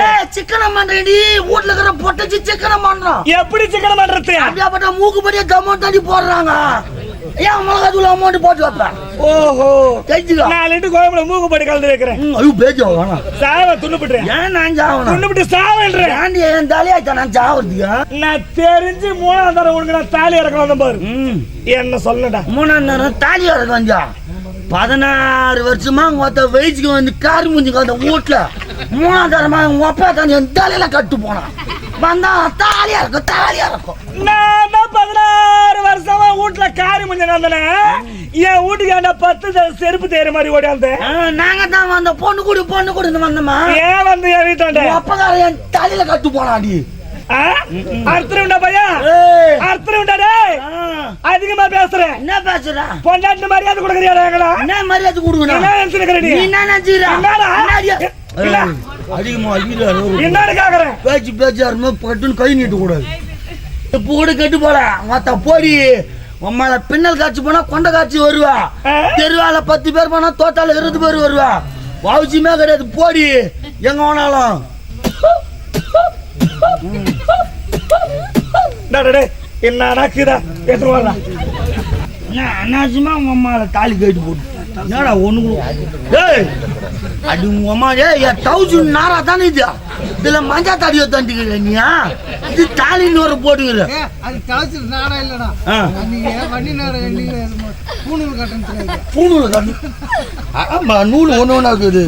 ஏய் சிக்கனம் பண்றேன்டி வீட்ல இருக்கிற பொட்டச்சி சிக்கனம் பண்றோம் எப்படி சிக்கனம் பண்றது அப்படியாப்பட்ட மூக்குப்படியே தம்மம் தண்ணி போடுறாங்க. ஏன் மிளகாத்தூள் அமௌண்ட் போட்டு வைப்பேன் ஓஹோ. தெரிஞ்சுக்கோ. நாலு லிட்டர் கோயம்புல மூக்குப்படி கலந்து வைக்கிறேன். ஐயோ பேச்சு சாவ துண்ணுபிட்டுறேன் ஏன் நான் சாவணும்? துண்ணுபிட்டு சாவன்றேன் ஏன்டி என் தலையாச்சா? நான் சாவறதுக்கு? நான் தெரிஞ்சு மூணாம் தரம் உனக்கு நான் தாலி இறக்க வந்த பாரு. என்ன சொல்லடா? மூணாம் நேரம் தாலி இறக்க வந்தா பதினாறு வருஷமா உங்க வயசுக்கு வந்து கார் மூஞ்சி அந்த வீட்டுல. மூணாம் தரமா உங்க அப்பா தலையில கட்டு போனான். வந்தா தாலியா இருக்கும் தாலியா இருக்கும். நான் தான் பதினாறு வருஷமா வீட்டுல காரி முஞ்ச வந்தனே என் வீட்டுக்கு அந்த பத்து செருப்பு தேற மாதிரி ஓடியாந்தேன் நாங்க தான் வந்த பொண்ணு கூடி பொண்ணு கூடி வந்தோமா? ஏன் வந்து என் வீட்டாண்ட அப்பகார என் தலையில கட்டு போனாடி அர்த்தம் உண்டா பையா? ஏய், அர்த்தம் அதிகமா பேசுறேன் என்ன பேசுற? பொண்டாட்டு மரியாதை கொடுக்குறியா என்ன மரியாதை கொடுக்கணும்? என்ன நினைச்சிருக்கிற அதிகமா கேக்குறேன். பேச்சு பேச்சு பட்டுன்னு கை நீட்ட கூடாது. இப்ப கூட கெட்டு போல. மத்த போடி. உம்மால பின்னல் காட்சி போனா கொண்ட காட்சி வருவா? தெருவால பத்து பேர் போனா தோட்டால இருபது பேர் வருவா. அவசியமே கிடையாது. போடி. எங்க வேணாலும். என்னடா கீதா என்ன அனாவசியமா உங்க அம்மால தாலி கட்டி போட்டு. என்னடா ஒண்ணு ஏய் அது அம்மா ஏய் தௌசண்ட் நாரா தானே இது? இதுல மஞ்சா தாடியோ தண்டிக்கிற நீயா இது தாலின்னு ஒரு போட்டுக்கிற ஏ, அது தளச்சிட்டு நாடா இல்லடா. நீங்க வண்டி நாடா நீங்க பூணூல் கட்டணும் பூணூல் கட்டு ஆமா நூல் ஒண்ணு ஒண்ணா இருக்குது.